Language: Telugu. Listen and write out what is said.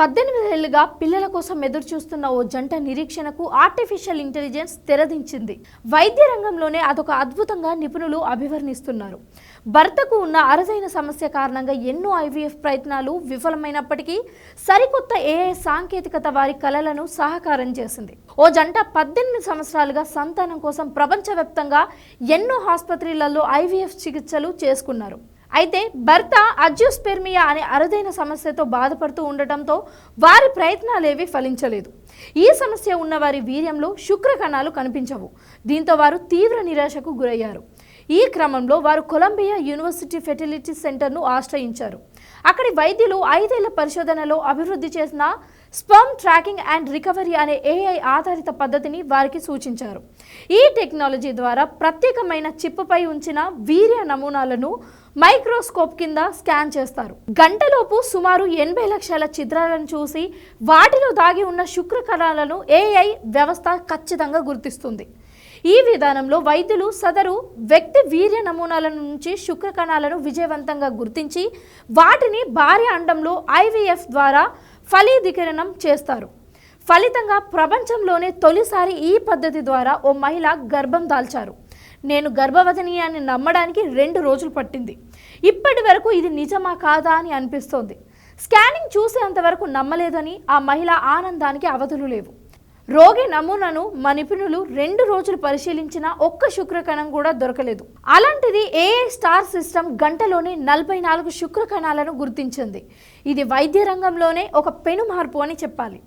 పద్దెనిమిదేళ్ళుగా పిల్లల కోసం ఎదురు చూస్తున్న ఓ జంట నిరీక్షణకు ఆర్టిఫిషియల్ ఇంటెలిజెన్స్ తెరదించింది. వైద్య రంగంలోనే అదొక అద్భుతంగా నిపుణులు అభివర్ణిస్తున్నారు. భర్తకు ఉన్న అరుదైన సమస్య కారణంగా ఎన్నో ఐవీఎఫ్ ప్రయత్నాలు విఫలమైనప్పటికీ సరికొత్త ఏఐ సాంకేతికత వారి కలలను సహకారం చేసింది. ఓ జంట పద్దెనిమిది సంవత్సరాలుగా సంతానం కోసం ప్రపంచవ్యాప్తంగా ఎన్నో ఆసుపత్రులలో ఐవీఎఫ్ చికిత్సలు చేసుకున్నారు. అయితే భర్త అజ్యూస్పెర్మియా అనే అరుదైన సమస్యతో బాధపడుతూ ఉండటంతో వారి ప్రయత్నాలేవి ఫలించలేదు. ఈ సమస్య ఉన్న వారి వీర్యంలో శుక్ర కణాలు కనిపించవు. దీంతో వారు తీవ్ర నిరాశకు గురయ్యారు. ఈ క్రమంలో వారు కొలంబియా యూనివర్సిటీ ఫెర్టిలిటీ సెంటర్ను ఆశ్రయించారు. అక్కడి వైద్యులు ఐదేళ్ళ పరిశోధనలో అభివృద్ధి చేసిన స్పర్మ్ ట్రాకింగ్ అండ్ రికవరీ అనే ఏఐ ఆధారిత పద్ధతిని వారికి సూచించారు. ఈ టెక్నాలజీ ద్వారా ప్రత్యేకమైన చిప్పుపై ఉంచిన వీర్య నమూనాలను మైక్రోస్కోప్ కింద స్కాన్ చేస్తారు. గంటలోపు సుమారు ఎనభై లక్షల చిత్రాలను చూసి వాటిలో దాగి ఉన్న శుక్ర కణాలను ఏఐ వ్యవస్థ ఖచ్చితంగా గుర్తిస్తుంది. ఈ విధానంలో వైద్యులు సదరు వ్యక్తి వీర్య నమూనాల నుంచి శుక్ర కణాలను విజయవంతంగా గుర్తించి వాటిని భార్య అండంలో ఐవీఎఫ్ ద్వారా ఫలీదీకరణం చేస్తారు. ఫలితంగా ప్రపంచంలోనే తొలిసారి ఈ పద్ధతి ద్వారా ఓ మహిళ గర్భం దాల్చారు. నేను గర్భవతిని అని నమ్మడానికి రెండు రోజులు పట్టింది. ఇప్పటి వరకు ఇది నిజమా కాదా అని అనిపిస్తోంది. స్కానింగ్ చూసేంతవరకు నమ్మలేదని ఆ మహిళ ఆనందానికి అవధులు లేవు. రోగి నమూనాను మా నిపుణులు రెండు రోజులు పరిశీలించిన ఒక్క శుక్రకణం కూడా దొరకలేదు. అలాంటిది ఏఏ స్టార్ సిస్టమ్ గంటలోనే నలభై నాలుగు శుక్రకణాలను గుర్తించింది. ఇది వైద్య రంగంలోనే ఒక పెను మార్పు అని చెప్పాలి.